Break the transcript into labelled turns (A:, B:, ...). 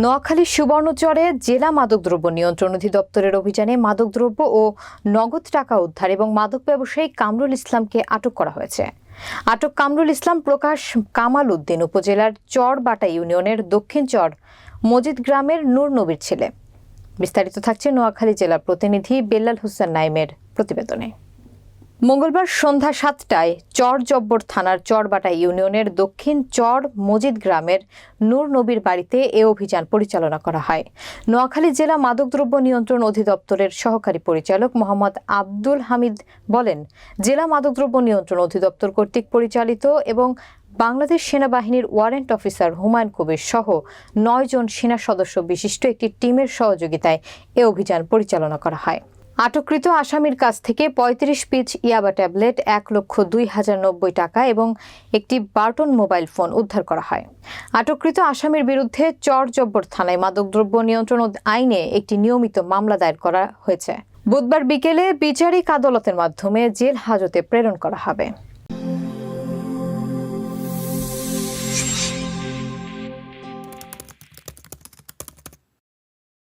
A: নোয়াখালীর সুবর্ণচরে জেলা মাদকদ্রব্য নিয়ন্ত্রণ অধিদপ্তরের অভিযানে মাদকদ্রব্য ও নগদ টাকা উদ্ধার এবং মাদক ব্যবসায়ী কামরুল ইসলামকে আটক করা হয়েছে। আটক কামরুল ইসলাম, প্রকাশ কামাল উদ্দিন উপজেলার চরবাটা ইউনিয়নের দক্ষিণ চর মজিদ গ্রামের নূর নবীর ছেলে। বিস্তারিত থাকছে নোয়াখালী জেলার প্রতিনিধি বেল্লাল হোসেন নাইমের প্রতিবেদনে। মঙ্গলবার সন্ধ্যা সাতটায় চর জব্বর থানার চরবাটা ইউনিয়নের দক্ষিণ চর মজিদ গ্রামের নূর নবীর বাড়িতে এ অভিযান পরিচালনা করা হয়। নোয়াখালী জেলা মাদকদ্রব্য নিয়ন্ত্রণ অধিদপ্তরের সহকারী পরিচালক মোহাম্মদ আব্দুল হামিদ বলেন, জেলা মাদকদ্রব্য নিয়ন্ত্রণ অধিদপ্তর কর্তৃক পরিচালিত এবং বাংলাদেশ সেনাবাহিনীর ওয়ারেন্ট অফিসার হুমায়ুন কবির সহ নয় জন সেনা সদস্য বিশিষ্ট একটি টিমের সহযোগিতায় এ অভিযান পরিচালনা করা হয়। আটককৃত আসামির কাছ থেকে পঁয়ত্রিশ পিচ ইয়াবা ট্যাবলেট, এক লক্ষ দুই হাজার নব্বই টাকা এবং একটি বার্টন মোবাইল ফোন উদ্ধার করা হয়। আটককৃত আসামির বিরুদ্ধে চর জব্বর থানায় মাদকদ্রব্য নিয়ন্ত্রণ আইনে একটি নিয়মিত মামলা দায়ের করা হয়েছে। বুধবার বিকেলে বিচারিক আদালতের মাধ্যমে জেল হাজতে প্রেরণ করা হবে।